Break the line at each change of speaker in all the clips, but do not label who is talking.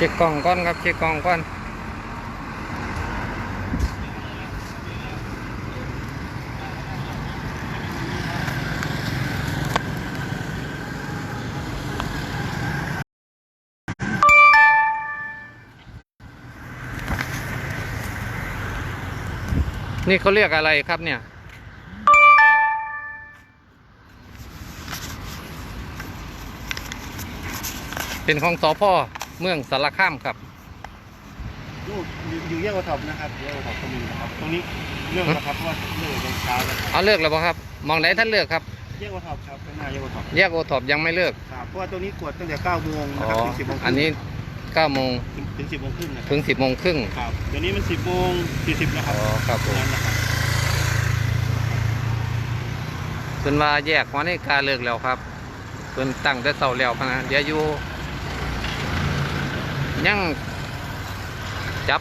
เช็คกล้องก่อนครับเช็คกล้องก่อนนี่เขาเรียกอะไรครับเนี่ย เป็นของสพ เมืองสารคามครับ
อยู่อยู่อยู่แยกวัฒน์นะครับแยกวัฒน์ก็มีนะครับ ตรงนี้เรื่องนะครับเพราะว่าเลิกตอนเช้าแล้วครับ
เอาเลือกแล้วบ่ครับ มองไหนท่านเลือกครับ
แยกวัฒน์ครับข้างหน้าแยกวัฒน์
แยกโอท็อปยังไม่เลิก
ครับเพราะว่าตัวนี้กวดตั้งแต่9โมง
อ๋
นะ
อ
ครับถึง10โมงครึ่ง
อันนี้9โมง
ถึงถึง10โมงครึ่งนะค
ถึ
รับ
ง 10โมงครึ่ง
ครับเดี๋ยวนี้มัน10โมง40นะค
อ๋
รั
อบครับผม
นั่นนะครับ
เพิ่นว่าแยกหัวในาฬิกาเลิกแล้วครับเพิ่นตั้งแต่เช้าแล้วพะนะเดี๋ยวอยู่ ยังจับ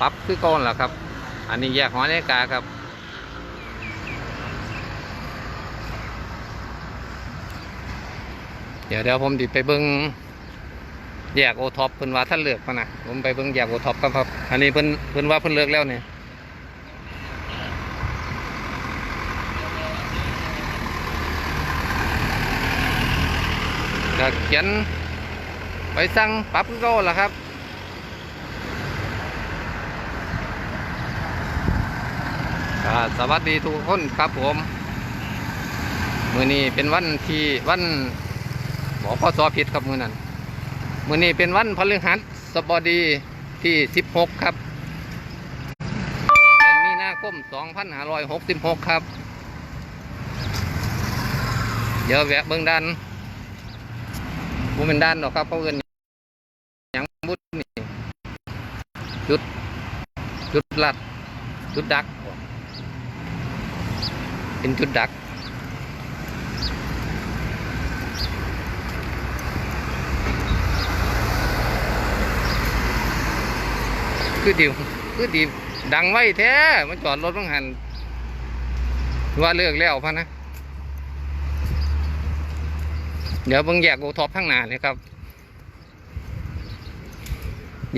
ปรับคือก่อนล่ะครับ อันนี้แยกหัวในาฬิกาครับเดี๋ยวเดี๋ยวผมดิไปเบิ้งแยกโอท็อปเพิ่นว่าท่านเลือกพะนะผมไปเบิ้งแยกโอท็อปครับครับ อันนี้เพิ่นเพิ่นว่าเพิ่นเลือกแล้วเนี่ยก็เขียน ไปสั่งปรับก็ล่ะครับสวัสดีทุกคนครับผมมือนี้เป็นวันที่วันบอกข้อสอผิดครับมือนั้นมือนี้เป็นวันพฤหัสบดีที่ 16 ครับเดือนมีนาคม2566 ครับ เดี๋ยวแวะเบิ่งด้านบูเป็นด้านหรอกครับเพราะเอินหยังบุญนี่ จุด จุดลัด จุดดัก เป็นจุดดักคือดิวคือดีดังไว้แท้มันจอดรถต้องหันว่าเลิกแล้วพะนะ เดี๋ยวเบิ่งแยกโอท็อปข้างหน้านี่ครับ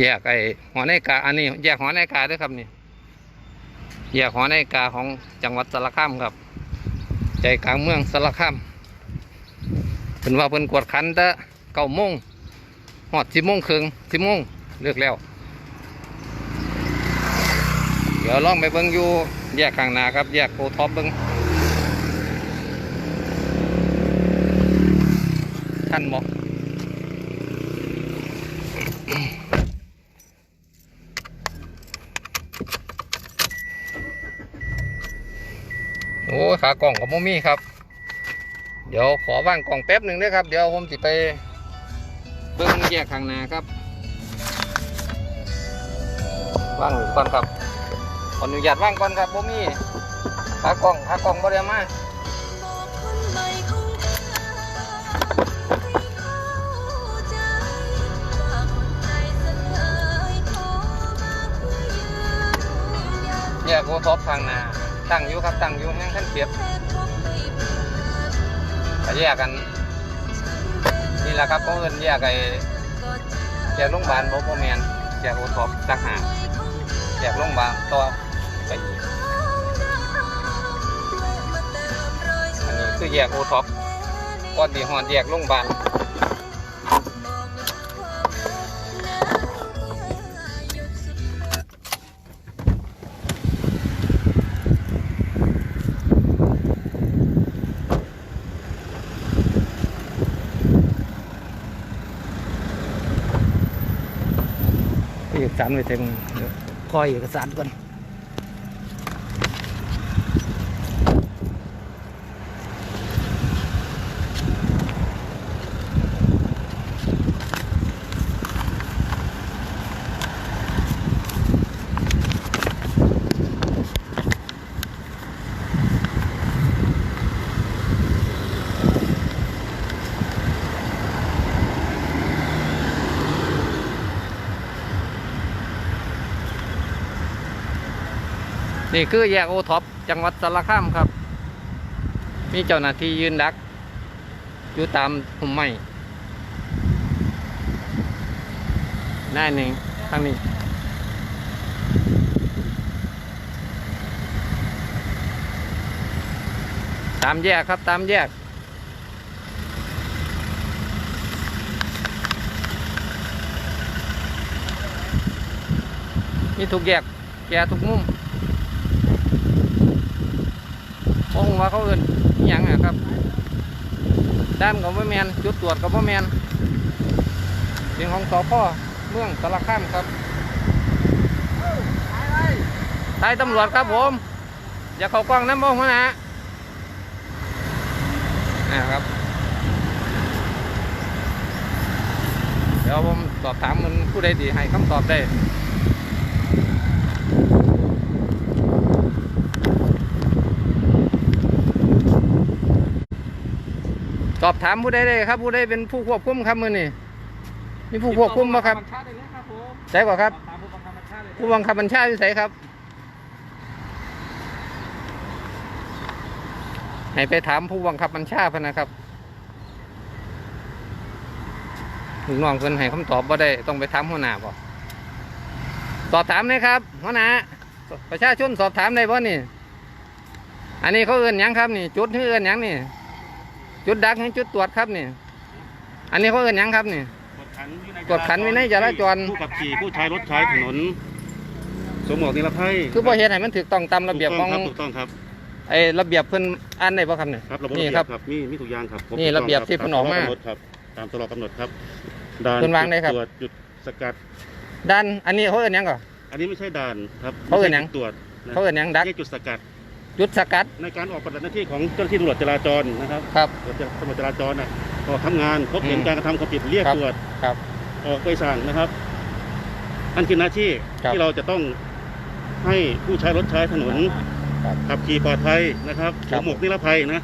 แยกไอหอนาฬิกาอันนี้แยกหอนาฬิกาด้วยครับนี่แยกหอนาฬิกาของจังหวัดสารคามครับ ใจกลางเมืองสารคามเพิ่นว่าเพิ่นกวดขันต่เก้าโมงหอดสิบโมงครึ่งสิบโมงเลิกแล้ว เดี๋ยวล่องไปเบิ้งอยู่แยกข้างนาครับ แยกโอท็อปเบิ้งท่านบอก ขากล่องกับโมมี่ครับ เดี๋ยวขอว่างกล่องแป๊บหนึ่งด้วยครับ เดี๋ยวผมจะไปเบิ้งแยกข้างหน้าครับว่างถึงก่อนครับขออนุญาตว่างก่อนครับบ่มีขากล่องขากล่องบ่ได้มาแยกโอท็อปทางนา ตั้งอยู่ครับตั้งอยู่ยังท่านเก็บก็แยกกันนี่แหละครับก็เอินแยกไอ้แยกโรงพยาบาลบ่บ่แมนแยกโอท็อปต่างหากแยกโรงพยาบาลต่อไปอีกอันนี้คือแยกโอท็อปก่อนดีหอดแยกโรงพยาบาล กสารไว้เต็มเดี๋ยวคอยเอกสารก่อน นี่คือแยกโอท็อปจังหวัดสารคามครับ มีเจ้าหน้าที่ยืนดัก อยู่ตามหุ่มไม้หน้หนึ่งทางนี้ตามแยกครับตามแยก มีทุกแยกแกทุกมุม โอ้โหว่าเขาเอื่นอย่างอะครับด้านกับว่าแมนจุดตรวจกับว่าแมนเสียงของสพเมืองสารคามครับทายตำรวจครับผม อย่าเข้ากล้องน้ำบ่หัวหนะนะครับ เดี๋ยวผมสอบถามมันผู้ใดดีให้คำตอบได้ สอบถามผู้ใดได้ครับ ผู้ใดเป็นผู้ควบคุมครับมือนี่มีผู้ควบคุมไหมครับ
ชาได้เลยครับผม
ใช่ป่ะครับ
ตามผู้บังคับบัญชาเลย
ผู้บังคับบัญชาอยู่ไสครับให้ไปถามผู้บังคับบัญชาพะนะครับลูกน้องเพิ่นให้คำตอบบ่ได้ต้องไปถามหัวหน้าบ่สอบถามเลยครับหัวหน้าประชาชนสอบถามได้บ่นี่ อันนี้เขาเอื้นหยังครับนี่ จุดที่เอื้นหยังนี่ จุดดักให้จุดตรวจครับนี่ อันนี้เขาเอื้นหยังครับนี่ กวดขันวินัยจราจร
ผู้ขับขี่ผู้ใช้รถใช้ถนนสวมหมวกนิรภัย
คือบ่เฮ็ดให้มันถูกต้องตามระเบียบของ
ถูกต้องครับ
ไอ้ระเบียบเพิ่นอ่านได้บ่ครับเนี่ย
ถูกต้องครับระบบ
นี่
ระเบีย
ครับ
บครับมีมีทุกอย่างครับคบ
นี่
ถูกต้อง
ระเบียบ
ค
ที่เพิ่นออกมา
ตตรกำหนดครับตามตลอดกำหนดครับด่าน
เพิ่นวางได้ครับ
ตรวจจุดสกัด
ด้านอันนี้เขาเอิ้นหยังก่อน
อันนี้ไม่ใช่ด่านครับ
เขาเอิ้นหยัง
ไม่ใช่จุดตรวจนะ
เขาเอิ้นหยังดัก
เรียกจุดสกัด
จุดสกัด
ในการออกปฏิบัติหน้าที่ของเจ้าหน้าที่ตำรวจจราจรนะครับ
ครับ
ตำรวจจราจรน่ะออกทำงานพบเห็น
อืม
การกระทำความผิดเรียก
ครับ
ตรวจ
ครับ
ออกใบสั่งนะครับอันคือหน้าที่
ครับ
ที่เราจะต้องให้ผู้ใช้รถใช้ถนน
ครับ
ขับขี่ปลอดภัยนะครับส
ครับ
วมหมวกนิรภัยนะ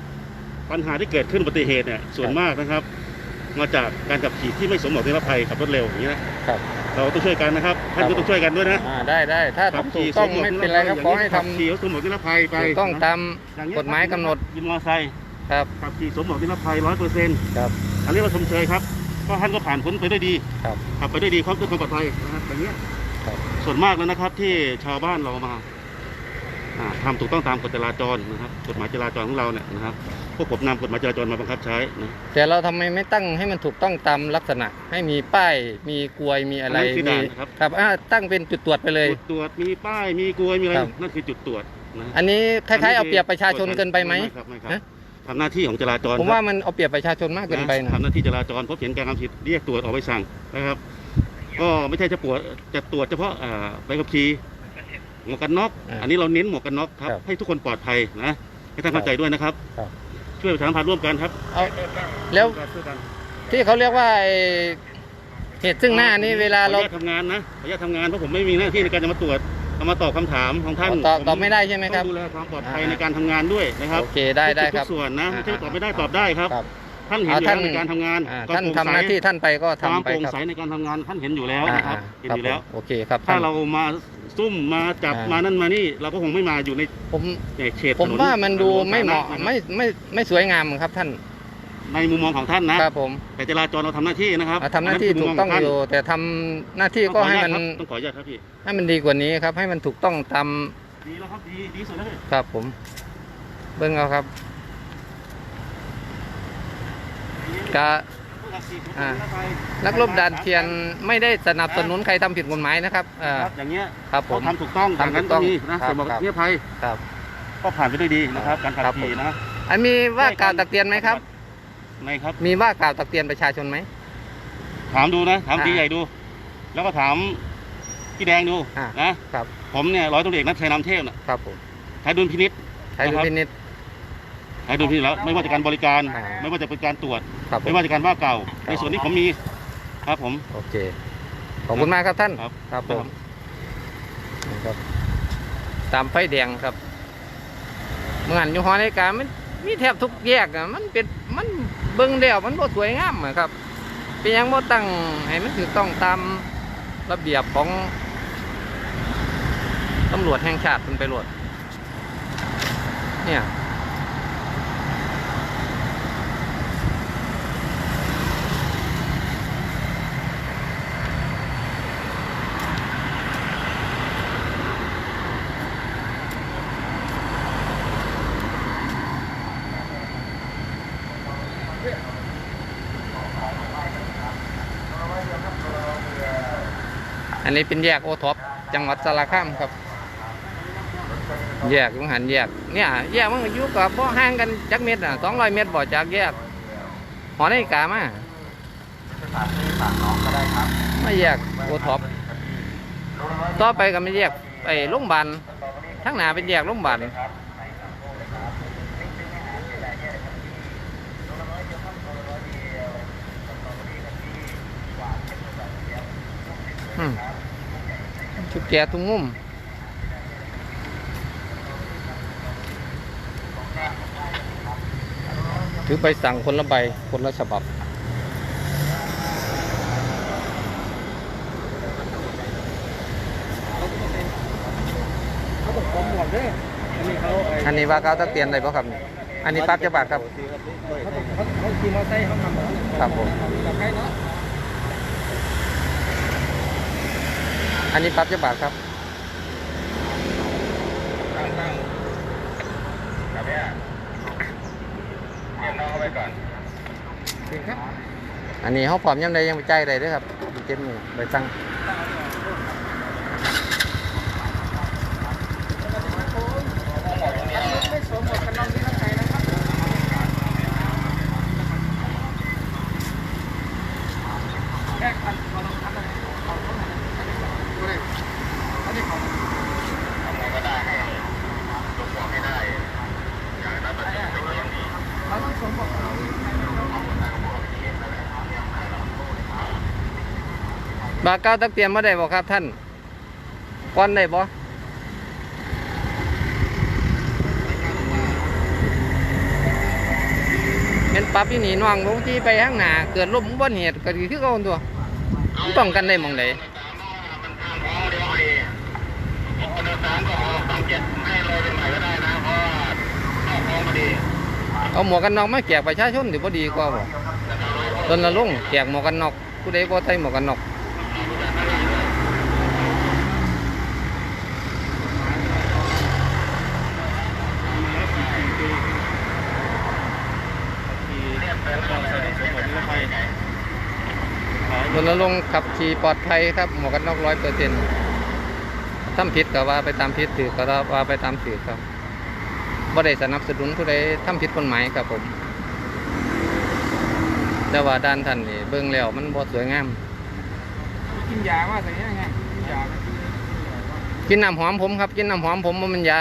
ปัญหาที่เกิดขึ้นอุบัติเหตุเนี่ยส่วน
ครับ
มากนะครับ มาจากการขับขี่ที่ไม่สวมหมวกนิรภัยขับรถเร็วอย่างนี้นะครับ เราต้องช่วยกันนะครับท่าน
ครั
ก็
บ
ต้องช่วยกันด้วยนะ
อ่าได้ได้ถ้า
ขับ
ถู
ขี่
กต้อง
สวหว
ไม่
ก
เป็นไรครับขอให้ทำ
ขับขี่สวมหมวกนิรภัยไป
ถูกต้องตาม
อย่างนี้
กฎหมายกำหนด
วินมอเตอร์ไซค์
ครับ
ขับขี่สวมหมวกนิรภัยร้อยเปอร์เซ็นต์
ครับ
อันนี้เราชมเชยครับก็ท่านก็ผ่านพ้นไปด้วยดี
ครับ
ขับไปด้วยดีเขาด้วยความปลอดภัยนะครับอย่างเงี้ย
ครับ
ส่วนมากแล้วนะครับที่ชาวบ้านเรามาอ่าทำถูกต้องตามกฎจราจรนะครับกฎหมายจราจรของเราเนี่ยนะครับพ วกผมนำกฎหมายจราจรมาบังคับใช้นะ
แต่เราทำไมไม่ตั้งให้มันถูกต้องตามลักษณะ ให้มีป้ายมีกลวยมีอะไร
อันนั้นคือ
มี
ด่านนะครับ
ครับอ่าตั้งเป็นจุดตรวจไปเลย
จุดตรวจมีป้ายมีกลวยมีอะไร
ครับ
นั่นคือจุดตรวจนะ
อันนี้คล้ายๆเอาเปรียบประชาชนเกินไปไหม
ครับไม่ครับ
ฮะ
ทำหน้าที่ของจราจร
ผม
ครับ
ว่ามันเอาเปรียบประชาชนมากเกินไปนะ
ทำหน้าที่จราจรพบเห็นการกระทำผิดเรียกตรวจออกใบสั่งนะครับ ก็ไม่ใช่จะปวดจะตรวจเฉพาะอ่าใบขับขี่หมวกกันน็อก
อ่า
อันนี้เราเน้นหมวกกันน็อกครับ
ครับ
ให้ทุกคนปลอดภัยนะให้ท่านเข้าใจด้วยนะครับ
ครับ
ช่วยประชาสัมพันธ์ร่วมกันครับ
เอาแล้ว
ช่วยกัน
ที่เขาเรียกว่าไอ้เหตุซึ่งหน้านี่เวลาเรา
ขออนุญตทำงานนะขออนุญาตทำงานเพราะผมไม่มีหน้าที่ในการจะมาตรวจจะมาตอบคำถามของท่าน
ตอบ
ผ
ตอบไม่ได้ใช่ไหมครับ
ต้องดูแลความปลอดภัย
อ่า
ในการทำงานด้วยนะครับ
โอเคได้ได้ครับ
ทุกส่วนนะ
อ่า
ไม่ใช่ว่าตอบไม่ได้ตอบได้ครับ
ครับ
ท่านเห็นอยู่
อ่า
แล้วในการทำงาน
อ่า
ควม
ท่าน
โปร่ง
ทำหน้า
ใส
ที่ท่านไปก็
ความ
ทำไป
โปร่ง
ครับ
ใสในการทำงานท่านเห็นอยู่แล้ว
อ่า
นะครับเห็น
ครับ
อยู่แล้ว
ผมโอเคครับ
ถ้า
ท่าน
เรามาซุ่มมาจับ
อ่าม
มานั่นมานี่ เราก็คงไม่มาอยู่ใน
ผม
ในเขต
ผม
ถนน
ว่ามันดูไม่เหมาะ
ถนนสธรณ
ไม่ไม่ไม่สวยงามครับท่าน
ในมุมมองของท่านนะครับ
ผม
แต่จราจรเราทำหน้าที่นะครับ
อ่าทำหน้าที่
คื
ถู
มุม
กต้อง
ขท่าน
อยู่ แต่ทำหน้าที่ก็ให้มัน
ต้องขออนุญาตครับพี่
ให้มันดีกว่านี้ครับ ให้มันถูกต้องตาม
ดีแล้วครับดีดีสุดแล้วพี่
ครับผม เบิ่งเอาครับ กะ
ผู้ขับขี่ถูก
อ่า
ต้องไป
นักรบด่านเทียนไม่ได้สนับสนุนใครทำผิดกฎหมายนะครับอ่า
ครับอย่างเงี้ย
ครับผม
เขาทำถูกต้อง
ทำถูกต้อง
ย่านั้นมีนะครับสมบอก
ครับ
เงียบภัย
ครับ
ก็ผ่านไปด้วยดีนะครับ การขับ
ครับ
ขี่
ผม
นะ
อันมีว่ากล่าวตักเตือนไหมครับ
ไม่ครับ
มีว่ากล่าวตักเตือนประชาชนไหม
ถามดูนะถาม
อ่า
ตีใหญ่ดู แล้วก็ถามพี่แดงดู
อ่า
นะ
ครับ
ผมเนี่ยร้อยตำรวจเอกนัทชัยนามเทพน่ะ
ครับผม
ใช้ดุลพินิษ
ใช้ดุลพินิจ
ใช้ดุลพินิษแล้วไม่ว่าจะการบริการ
อ่า
ไม่ว่าจะเป็นการตรวจ
ครับผ
ไม่
ม
ว่าจะการว่าเกล่าว
ครับ
ในส่วนนี้ผมมีครับผม
โอเค ขอบคุณมากครับท่าน
ครับ
ครับผมนี่ครับ ตามไฟแดงครับ เมื่อหันอยู่หอนาฬิกามันมีแทบทุกแยกอะมันเป็น มันเบิ่งเดียวมันบ่สวยงามอะครับ เป็นหยังบ่ตั้งให้มันถูกต้องตามระเบียบของตำรวจแห่งชาติเป็นไปรวดเนี่ย นนี้เป็นแยกโอท็อปจังหวัดสารคามครับ แยกยุงหันแยก เนี่ย แยกมันก็อยู่กับบ่ห่างกันจักเม็ดอะสองร้อยเมตรบ่จากแยก หอนาฬิกามามาแยกโอท็อปต่อไปก็ไม่แยกไปโรงพยาบาลทั้งหน้าเป็นแยกโรงพยาบาลอืม ชุดแกทุกมุมถือใบสั่งคนละใบ คนละฉบับ
เขาต้องขอหมวกด้วยอันนี้เขาไอ้
อันนี้ว่าเก้าตะเตียนอะไรป่ะครับนี่อันนี้ปั๊บจะบาทครับ
เขาต้องเขาเขาขี่มอเตอร์ไซค์เขาทำแบบนั้น
ครับผม
กับใครเนาะ
อันนี้ปั๊บจะบาทครับ
ตั้งตั้งกับเนี่ยเรียมน้องเข้าไปก่อนเก่งครับ
อันนี้เขาพร้อมยังไดยังไปใจใดด้วยครับเจ็ดหมื่นใบสั่ง
ไม่สวมหมวกกันน็อกนี่นะใครนะครับแค่คันเราต้องคันอะไรเอาเข้ามาดูดิอันนี้ของทำไงก็ได้ให้สวมหมวกให้ได้อย่างนั้นแบบนี้เราต้องสวมหมวกกันน็อกนี่ใครนะครับ
บาเก้าตะเตียนมาได้บ่ครับท่านก้อนได้บ่เป็นปรับที่นี่น้องลงที่ไปข้างหน้าเกิดลมบัติเหตุก็คือเขาตัวมันป้องกันได้หมองใดเอาหมวกกันน็อกมาแจกประชาชนถือว่าดีกว่าบ่ตนละลุงแจกหมวกกันน็อกผู้ใดบ่ใส่หมวกกันน็อก ณรงค์ขับขี่ปลอดภัยครับหมวกกันน็อกร้อยเปอร์เซ็นต์ทำผิดก็ว่าไปตามผิดถือก็ว่าไปตามถือครับบ่ได้สนับสนุนผู้ใดทำผิดกฎหมายครับผม แต่ว่าด้านท่านนี่เบิ่งแล้วมันบ่สวยงาม
กินยาว่าใส่ยังไงกินยา
กินน้ำหอมผมครับ กินน้ำหอมผมบ่มันยา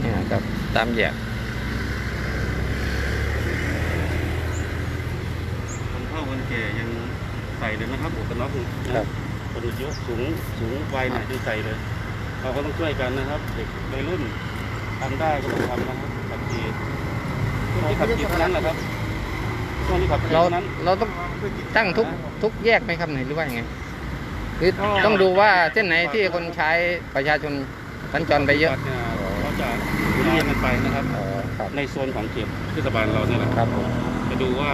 เนี่ยครับ ตามแยก
คนเฒ่าคนแก่ยังใส่เลยนะครับหมวกกันน็อกนะครับคนอายุสูงสูงวัยเนี่ยยังใส่เลย เราก็ต้องช่วยกันนะครับ เด็กวัยรุ่นทำได้ก็ต้องทำนะครับขับขี่ช่วงที่ขับขี่เท่านั้นแหละครับช่วงที่ขับขี่
เรา
เท่านั้น
เราต้องตั้งทุกทุกแยกไหมครับไหนหรือว่ายังไงคือต้องดูว่าเส้นไหนที่คนใช้ประชาชนสัญจรไปเยอะ
เนี่ยเขาจะ เรียงกันไปนะครับ
อ๋อครับ
ในโซนของเขตเทศบาลเราเนี่ยแหละ
ครับผม
จะดูว่า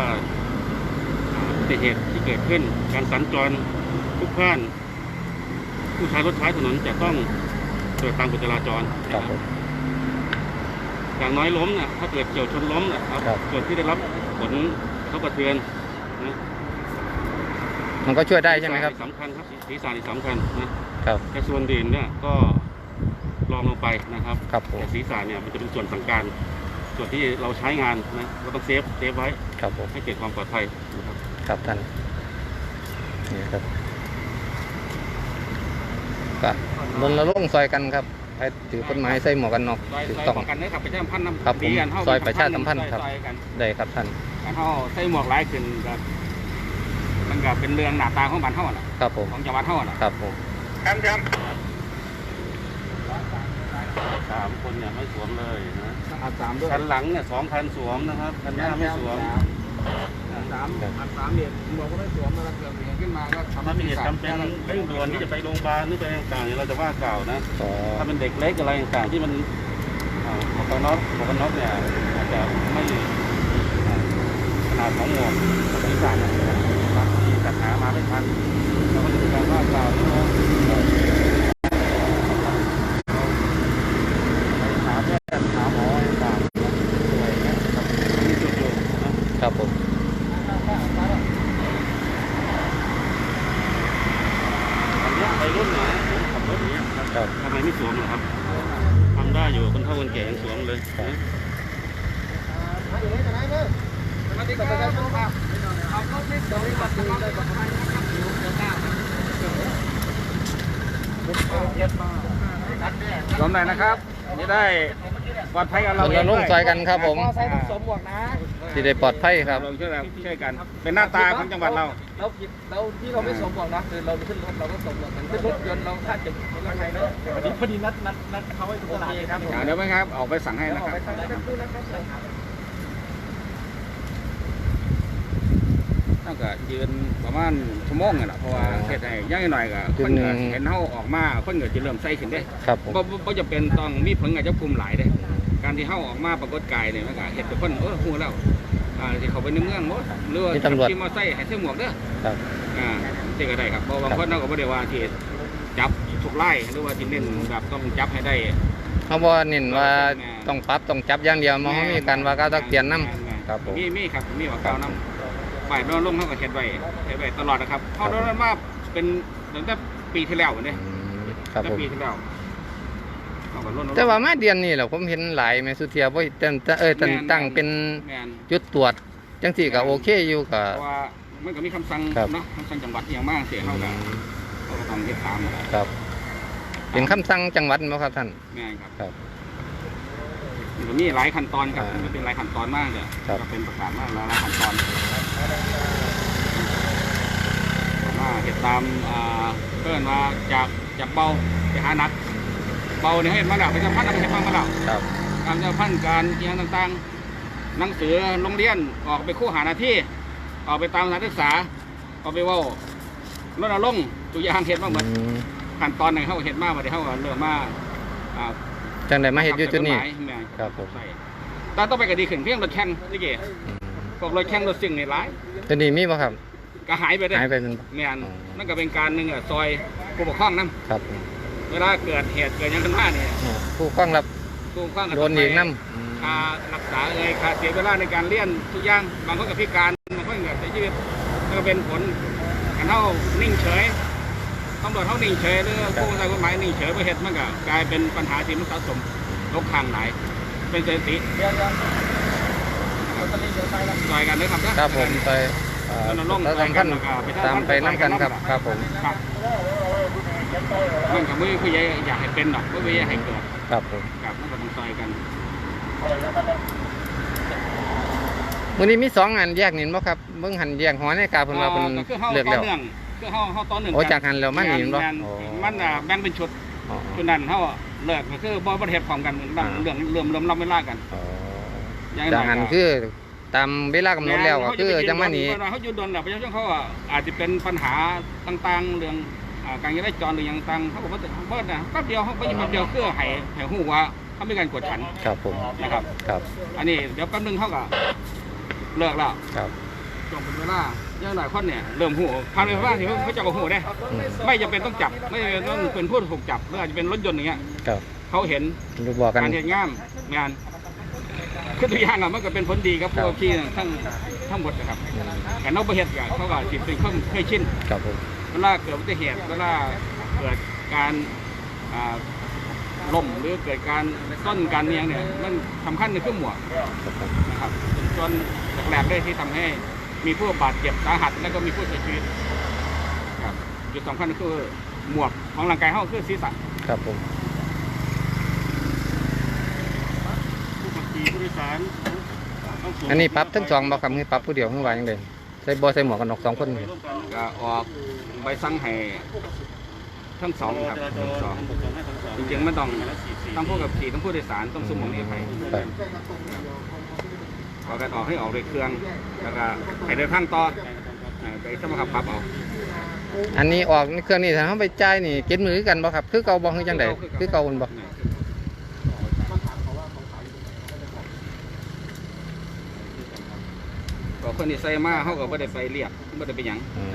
อุบัติเหตุที่เกิดขึ้นการสัญจรทุกผ่าน ผู้ใช้รถใช้ถนนจะต้องเปิดตามกฎจราจร
ครับผม
อย่างน้อยล้มเนี่ยถ้าเกิดเกี่ยวชนล้มนะครับ
ครับ
ส่วนที่ได้รับผลกระทบกระเทือนนะ
มันก็ช่วยได้ใช่ไหมครับ
สำคัญครับศีรษะนี่สำคัญนะครับ แต่ส่วนอื่นเนี่ยก็ล องลงไปนะครับ
ครับผม
แต่ศีรษะเนี่ยมันจะเป็นส่วนสั่งการ ส่วนที่เราใช้งานนะเราต้องเซฟเซฟไว้
ครับผม
ให้เกิดความปลอดภัยนะครับ
ครับท่านนี่ครับก็รณรงค์ซอยกันครับให้ถือกฎหมายใส่หมวกกันน็อก
ซอย
ถูก
ซอย
ต้อง
ป้องกันนะครับประชาสัมพันธ์นำ
ครับผม
ดีกันเท่า
ซอยประชาสัมพันธ์ครับ
ซอยกัน
ได้ครับท่าน
การเท่าใส่หมวกหลายขึ้นก็มันก็เป็นเรื่องหน้าตาของบ้านเท่าน่ะ
ครับผม
ของจังหวัดเท่าน่ะ
ครับผม
ครับครับ
สามคนเนี่ยไม่สวมเลยนะ
อัดสามด้วย
คันหลังเนี่ยสองคันสวมนะครับคันหน้าไม่สวม
อัดสามอัดสามเนี่ยหมวกก็ไม่สวมแล้วเกิดเหตุขึ้นมาก็
ถ้ามีเหตุจำเป็นเร่งด่วนที่จะไปโรงพยาบาลหรือไปต่างๆเนี่ยเราจะว่ากล่าวนะ
ขอ
ถ้าเป็นเด็กเล็กอะไรต่างๆที่มันอ่าหมวกกันน็อกหมวกกันน็อกเนี่ยอาจจะไม่อ่าขนาดของหมวกศีรษะเนี่ยบางทีจัดหามาไม่ทันเราก็จะว่ากล่าวที่ว่าไปหาแพทย์หาหมอต่างๆป่วยนะครับมีจุดอยู่นะครับ
ผม
อั นเนี้ยไปรุ่นไหนขับรถอย่างเงี้ยครับ
ครับ
ทำไมไม่สวมล่ะครับทำได้อยู่คนเฒ่าคนแก่ยังสวมเลย
ครับ
นะ
รวมหน่อยนะครับจะได้ ปลอดภัยกับเรา
เรา
เอง
ลง
ด้วย
ซอยกันครับผม
มอไซค์ต้องสวมหมวกนะ
ที่ได้ปลอดภัยครับ
เราช่วยกันช่วยกัน เป็นหน้าตาของจังหวัดเรา
เราผิดเราที่เราไม่สวมหมวกนะคือเราขึ้นรถเราก็สวมหมวกกันขึ้นรถยนต์เราถ้าจะยังไงนะพอดีพอดีนัดนัดนัดเขาไว้ตรงตลาดครับผม
อ่าเดี๋ยวไหมครับ ออกไปสั่งให้นะครับ
ไปทางนั้นพูดนะครับ
ต้องก็ยืนประมาณชั่วโมงนี่แหละเพราะว่าเฮ็ดให้ย่างหน่อยก็คนก็เห็นเฮาออกมาคนก็จะเริ่มใส่ขึ้นเด้
ครับผม
บ่บ่บ่จะเป็นต้องมีผลงานจับกลุ่มหลายเด้ การที่เฮาออกมาปรากฏกายเนี่ยมันก็เฮ็ดให้คนเออฮู้แล้วอ่าที่เขาไปในเมืองบ่หรือว่า
มีตำรวจ
ขี่มอไซค์ให้ใส่หมวกเด้อ
ครับ
อ่าที่ก็ได้ครับเพราะบางคนเราก็ไม่ได้ว่าที่จับทุกไล่หรือว่าที่เน้นแบบต้องจับให้ได้
เขาบอกเน้นว่าต้องปรับต้องจับอย่างเดียวมันไม่มีการว่ากล่าวตักเตือนนํครับผม
มีมีครับมีว่ากล่าวนํฝ่ายนอนลงเขาก็เฮ็ดไว้เฮ็ดไว้ตลอดนะครับเขาโดนมาเป็นตั้งแต่ปีที่แล้วเนี่ย
อืมครับ
ตั้ง
ผม
แต่ปีที่แล้วเขาก็รณรงค์
แต่ว่ามาเดือนนี้แหละผมเห็นหลายแม่สุเทียบ่ตั้งเออตั้งตั้งเป็น
แม่น
จุดตรวจจังสี่ก็โอเคอยู่ก็
เพราะว่ามันก็มีคำสั่ง
ครับ
เนาะคำสั่งจังหวัดอหย่างมากเสียเขาก็เขาก็ต้องเฮ็ดตาม
ครับ เป็นคำสั่งจังหวัดบ่ครับท่าน
แม่นครับ
ครับ
มันก็มีหลายขั้นตอนครับ
อ่ามั
มันเป็นหลายขั้นตอนมากเลย
ครับ
ก็เป็นประกาศมากหลายขั้นตอนว่าเหตุตามอ่าเกินมาจากจากเบาไปหาหนัก เบาเนี่ยให้เห็นมาแล้วไปจำพันธ์เอาไปเห็นมาแล้ว
ครับ
การจำพันธ์การเอียงต่างๆ หนังสือโรงเรียนออกไปคู่หาหน้าที่ ออกไปตามสถานศึกษาออกไปเว่ารณรงค์ตัวอย่างเห็นมาเหมือน
อืม
ขั้นตอนหนึ่งเขาเห็นมาวันนี้เขาก็เริ่มมาอ่า
จังไดมาเฮ็ดอยู่จุดนี้
กฎหมายแม่น
ครับผม
ใช่แต่ต้องไปก็ดีขึ้นเพียงรถแข่งนี่เก๋
อืม
พวกรถแข่งรถสิ่งนี่หลาย
ตัวนี้มีบ่ครับ
ก็หายไปเลย
หายไปเป็น
แม่น
อ๋อ
นั่นก็เป็นการหนึ่งอะซอยผู้ปกครองนํ
ครับผม
เวลาเกิดเหตุเกิดหยังขึ้นมาเนี่ย
อ่าผู้ฟ้องรับ
ผู้ปกครองก็
โด
ต้อนง
อีก
ไป
นํ
ค่ารักษาเอ่ยค่าเสียเวลาในการเรียนทุกอย่างบางคนกับพิการบางคนกับเสียชีวิตนั่นก็เป็นผลการเท่านิ่งเฉยตำรวจเท่านิ่งเฉยหรือผู้บังคับกฎหมายนิ่งเฉยไปเหตุมันก็กลายเป็นปัญหาที่มันสะสมลกข้างไหนเป็นเศรษฐี
เดี๋ยวเดี๋ยวเราตอนนี้เดี๋ยวไปแล้ว
ซอยกันนะครับนะครับ
ผมไปอ่าร
ณรงค์
แล้วสำคัญตามไปนํกันครับครับผม
ครับ มันก็ไม่ผู้ใหญ่อยากให้เป็นหรอกไม่อยากให้เกิด
ครับผม
กับมันก็ต้องซอยกัน
มื้อนี้มีสองงานแยกนี่บ่ครับเบิ่งหันแยกหอนาฬิกาเพิ่นว่าเพิ่น
คือเฮา
เลือก
ต่
แล้
อ
ว
เนื่องคือเฮาเฮาต่อเนื่อง
โอ้จากหันแล้วมันนี่เนาะ
แม่
อ๋อ
มันอะแบ่งเป็นชุด
อ๋อ
ชุดนั้นเฮาเลิกก็คือบ่บ่ได้เฮ็ดพร้อมกันเรื่อง
อ่า
เรื่องเรื่องเริ่มรับเวลากัน
อ๋อ
อย่าง
จากหันคือตามเวลากำหนดแล้วก็คือจังมานี้
เฮาอยู่ดนน่ะประชาชนเขาอะอาจจะเป็นปัญหาต่างๆเรื่องอ่า การจราจรหรืออย่างต่างเขาบอกว่าเบิดน่ะแป๊บเดียวเขาไปแป๊บเดียวคือให้ให้ฮู้ว่าเขามีการกวดขัน
ครับผม
นะครับ
ครับ
อันนี้เดี๋ยวแป๊บนึงเขาก็เลิกแล้ว
ครับ
ช่วงเป็นเวลาอย่างหลายคนเนี่ยเริ่มหูทางเรือบ้านที่เขาจะเอาหูได้
อืม
ไม่จำเป็นต้องจับไม่จำเป็นต้องเป็นผู้ถูกจับหรืออาจจะเป็นรถยนต์อย่างเงี้ย
ครับ
เขาเห็น
ลูกบอกกัน
การเหตุงามงานคือตัวอย่างอะมันก็เป็นผลดีครับพวกที่ทั้งทั้งหมดนะครับแต่นอกประเทศก็เขาก็จิตเป็นเครื่องเคยชิน
ครับผม
เวลาเกิดอุบัติเหตุเวลาเกิดการอ่าล่มหรือเกิดการต้นการเนียงเนี่ยมันสำคัญในเครื่องหมวก
ครับผม
นะครับเป็นจนแรกๆได้ที่ทำให้มีผู้บาดเจ็บสาหัสแล้วก็มีผู้เสียชีวิตครับจุดสำคัญก็คือหมวกของร่างกายเขาคือศีรษะ
ครับผม
ผู้ขับขี่ผู้โดยสารต้องสวม
อันนี้ปรับทั้งสองบ่ครับคือปรับผู้เดียวคือว่าจังได๋ใส่บ่ใส่หมวกกันน็อกสองคนนี่
ร่วมกัน
ก็ออกใบสั่งให้ทั้งสองครับ
จราจ
ทั้ง
ร
สอง
ทำบทสอนให้ทั้งสอง
จริงๆมันต้อง
และสี่สี่
ทั้งผู้กับขี่ทั้งผู้โดยสารต้องสมมองนี้ไป
ครับ
พอกันออกให้ออกด้วยเครื่อง แล้วก็ให้เดินทางต่อเอ่อไปสมัครปรับเอา
อันนี้ออกในเครื่องนี่ถ้าเฮาไปจ่ายนี่เก็บมือกันบ่ครับ คือเก่าบ่คือจังไดคือเก่ามันบ่
คนที่ใส่มาเขาก็ไม่ได้ใส่เรียบไม่ได้ไปหยัง
อืม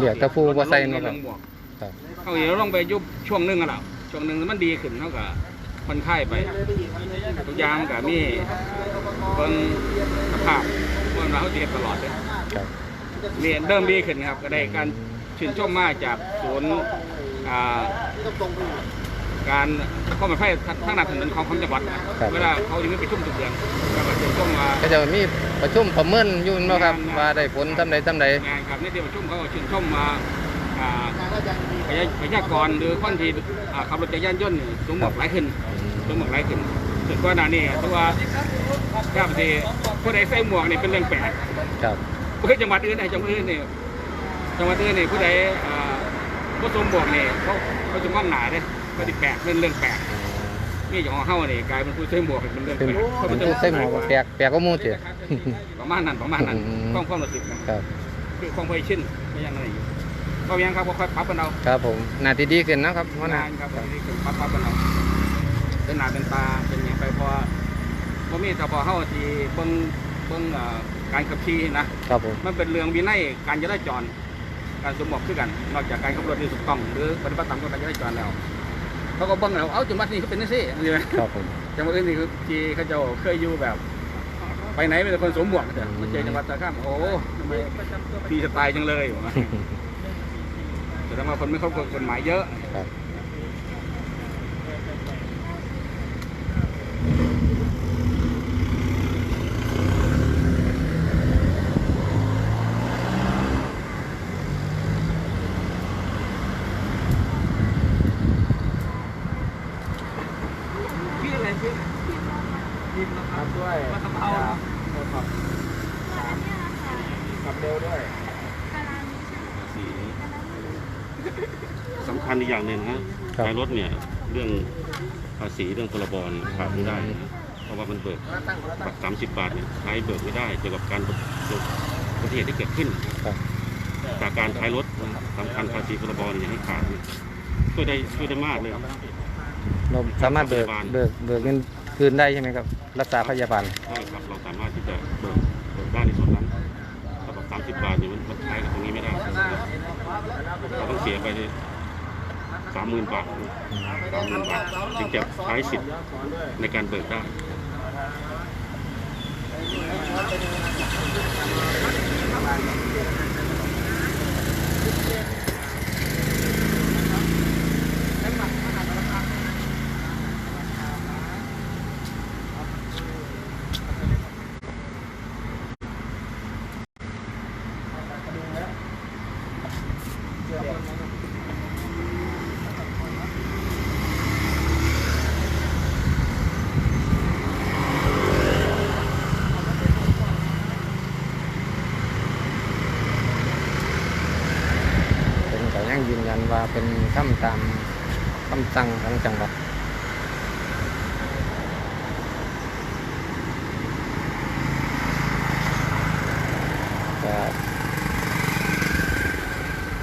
เรียกแตะผู้บ่ใส่เนาะครับ
หมวก
ครับ
เขาเดี๋ยวลงไปยุบช่วงหนึงกันแล้วช่วงหนึงมันดีขึ้นเขาก็ค่อนข้ายไป ทุกอย่างมันก็มีเบิ่งสภาพเบิ่งเราเขาเจ็บตลอดเลย
ครับ
นี่เริ่มดีขึ้นครับก็ได้การชื่นชมมาจากศูนย์อ่า การข้อมันไฟทางด้านถนนของของจังหวัดนะเวลาเขาจะมีประชุมทุกเดือนก็มาชื่นชมมา
ก็จะมีประชุมประเมินอยู่เนาะครับ
งาน
ว่าได้ผลทำใดทำใด
งานครับในที่ประชุมเขาก็ชื่นชมมาอ่าประชาประชากรหรือคนที่อ่าขับรถจักรยานยนต์นี่สูงหมกหลายขึ้นสูงหมกหลายขึ้นถึงกว่าหนานี่ตัวครับที่ผู้ใดใส่หมวกนี่เป็นเรื่องแปลก
ครับ
เฮ้ยจังหวัดอื่นไหนจังหวัดอื่นนี่จังหวัดอื่นนี่ผู้ใดอ่าผู้สวมบวกนี่เขาเขาจะมองหนาเด้ ก็ติแปลกเป็นเรื่องแปลกนี่ของเฮานี่กลายเป็นผู้ใส่หมวกเป็นเรื่อง
เป็น
แปลก
เป็นผู้ใส่หมวกแปลกแปลกก็มูเถอะ
ประมาณนั้นประมาณนั้น
อืม
ความความรู้สึกนะครับคือความเคยชินไม่ยังอะไรอยู่ก็ยังครับก็ค่อยปรับกันเอา
ครับผมหนาทีดีขึ้นนะครับเพราะนะ
งานครับนี่คือปรับปรับกันเอาเป็นหน้าเป็นตาเป็นอย่างไปพอพอมีแต่พอเฮาที่เบิ่งเบิ่งอ่าการขับขี่นะ
ครับผม
มันเป็นเรื่องวินัยการจราจรการสวมหมวกคือกัน นอกจากการขับรถที่ถูกต้องหรือปฏิบัติตามกฎการจราจรแล้ว เขาก็เบังแล้วเอ้าจังหวัดนี้เขาเป็นนั่นสิใช่ไหม
ครับผม
จังหวัดอื่นนี่คือที่เขาเจะเคยอยู่แบบ ไปไหนเป็นคนสวมหมวกเถอะมาเจอจังหวัดตะข้ามโอ้ทำไมพี่สไตล์จังเลยผมว่าแต่ทำไมคนไม่เข้ากฎหมายเยอะ
ครับ
พี่อะไรพี่ยิมนะครับด้วยมาทำเอาครับขับ เร็วด้วย
สีสำคัญอีกอย่างหนึ่งนะครับใช้รถเนี่ยเรื่องภาษีเรื่องพรบเนี่ยขาดไม่ได้นะเพราะว่ามันเบิกบัตรสามสิบบาทเนี่ยใช้เบิกไม่ได้เกี่ยวกับการอุบัติเหตุที่เกิดขึ้นนะครับ จากการใช้รถนะสำคัญภาษีพรบเนี่ยอย่าให้ขาดเนี่ยช่วยได้ช่วยได้มากเลย
เราสามารถเบิกเบิกเบิกเงินคืนได้ใช่ไหมครับ รักษาพยาบาล
ใช่ครับเราสามารถที่จะเบิกเบิกได้ในส่วนนั้นถ้าแบาทเนี่ยมันมันใช้กับตรงนี้ไม่ได้เราต้องเสียไปสามหมื่นบาทสามหมื่นบาทจึงจะใช้สิทธิ์ในการเบิกได้
เป็นก็ยังยืนยันว่า เป็นคำตามคำสั่งของจังหวัด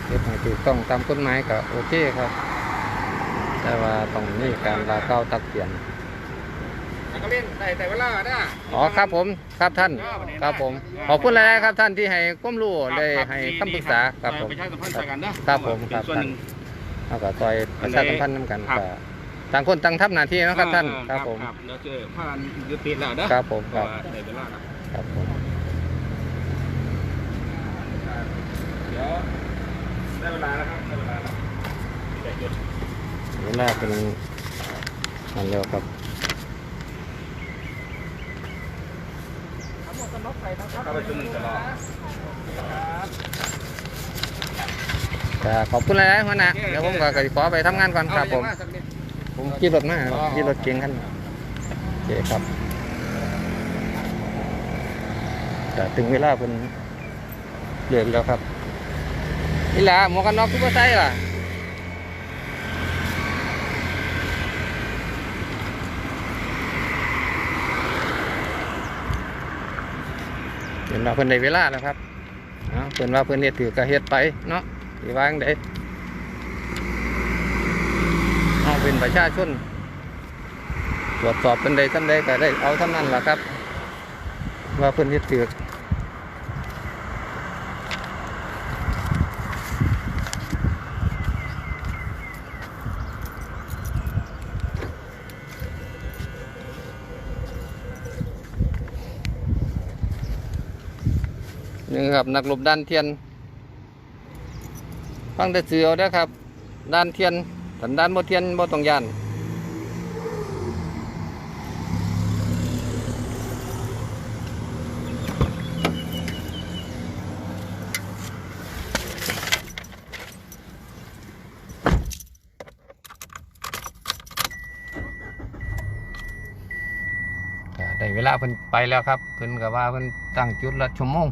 เฮ็ดให้ถูกต้องตามกฎหมายก็โอเคครับ แต่ว่าตรงนี้การลาเก้าตักเปลี่ยน
ก็เล่นแต่แต่เวลาเนี่ย
อ๋อครับผมครับท่านครับผมขอบคุณหลายๆครับท่านที่ให้ความรู้ได้ให้คำปรึกษาครับผม
ประชาสัมพันธ์ใส่กันนะครับ
ผมครับ
เป็นส่วนหนึ่ง
เอาก็ซอยประชาสัมพันธ์น้ำกัน
ครับ
ก็ต่างคนต่างทำหน้าที่เนาะครับท่านครับผม
ครับแล้วเจอผ่านยุติแล้วเด้อ
ครับผมครับ
เพาะว่าได้เวลาแล้ว
ครับผม
เดี๋ยวได้เวลาแล้วครับได้เวลาแล้วได้หยุด
เวลาเป็นนั่นแล้วครับ
เข้าไปชุมนุมตลอด
ก็ขอบคุณหลายๆหัวหน้าเดี๋ยวผมก็ขอไปทำงานก่อนครับผม
เอาเลยมาสักนิด
ผมขี่รถมา
อ๋อ
ขี่รถเก๋งคันโอเคครับก็ถึงเวลาเป็นเดือดแล้วครับนี่แหละหมวกกันน็อกทุกใส่ล่ะ เห็นว่าเพิ่นได้เวลาแล้วครับเพิ่นว่าเพิ่นเฮ็ดถือกระเฮ็ดไปเนาะสีวางไดเอาเป็นประชาชนตรวจสอบเพิ่นใดทำใดก็ได้เอาเท่านั้นแหละครับ ว่าเพิ่นเฮ็ดถือ นี่ครับนักรบด้านเทียน ฟังแต่เสือเอาเด้ครับ ด้านเทียนสันด้านบ่เทียนบ่ต้องยานได้เวลาเพิ่นไปแล้วครับ เพิ่นก็ว่าเพิ่นตั้งจุดละชั่วโมง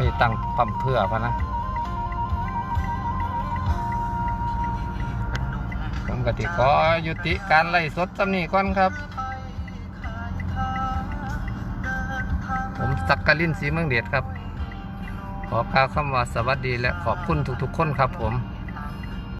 ไม่ตั้งปั๊มเพื่อพะนะผมกติขอยุติการไล่สดสำนี้ก่อนครับ ผมสักกลินสีเมืองเดชครับ ขอกล่าวคำว่าสวัสดีและขอบคุณทุกๆคนครับผม